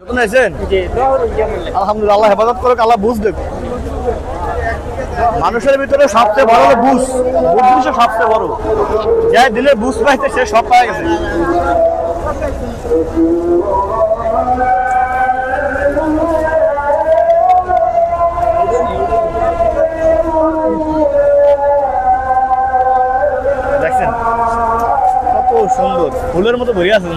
নতুন আছেন আলহামদুলিল্লাহ আল্লাহ হেফাজত করুক আল্লাহ বুঝ দেখ মানুষের ভিতরে সবচেয়ে বড় হলো বুঝ। বুঝ জিনিসটা সবচেয়ে বড়। যাই দিলে বুঝ পাইছে সে সব পাই গেছে। দেখছেন? কত সুন্দর। ফুলের মতো ভরে আছে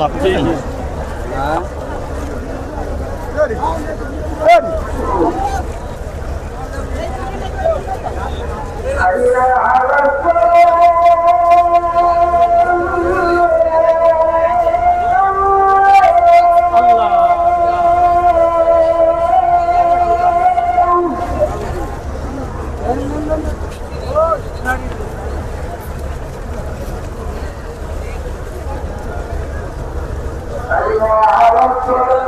মাত্র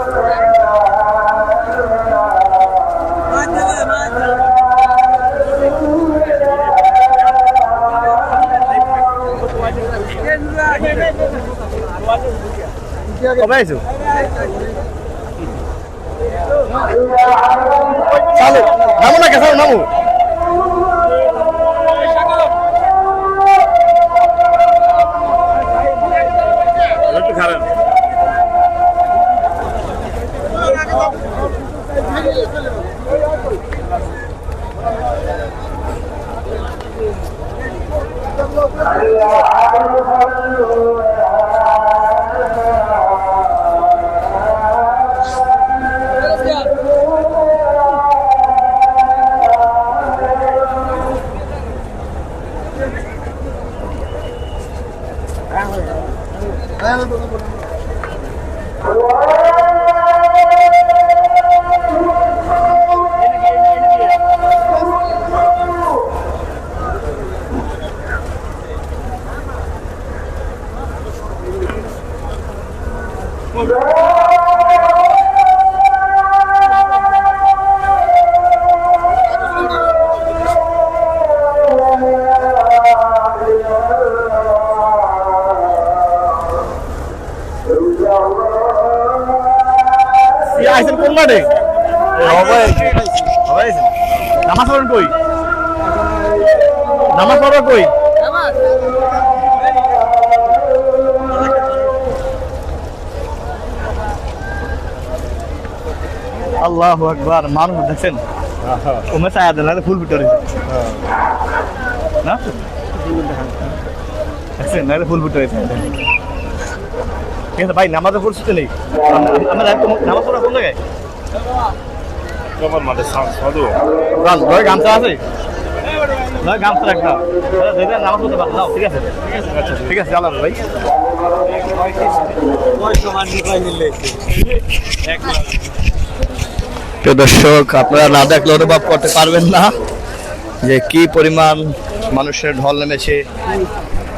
কবে আইছো? চালু। নামো না কেসাল নামো। Yeah. আইছেন কোন মাঠে? নামাজ পড়েন কই? নামাজ পড়বা কই? আল্লাহ আকবার মানুষ দেখছেন? ওমে ছায়া দেন ফুল ফুটে রয়েছে না? দেখছেন? ফুল ফুটে রয়েছে আছে, ভাই, নামাজের পরিস্থিতি নেই। আমরা নামাজ পড়া কোন জায়গায়? গামছা আছে? নামাজ ঠিক আছে? ঠিক আছে দর্শক, আপনারা না দেখলে অনুভব করতে পারবেন না যে কি পরিমাণ মানুষের ঢল নেমেছে।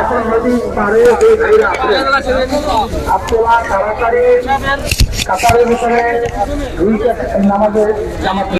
এখন নদী পারে যে ভাইরা আপনারা তাড়াতাড়ি কাতারের ভিতরে নামাজের জামাত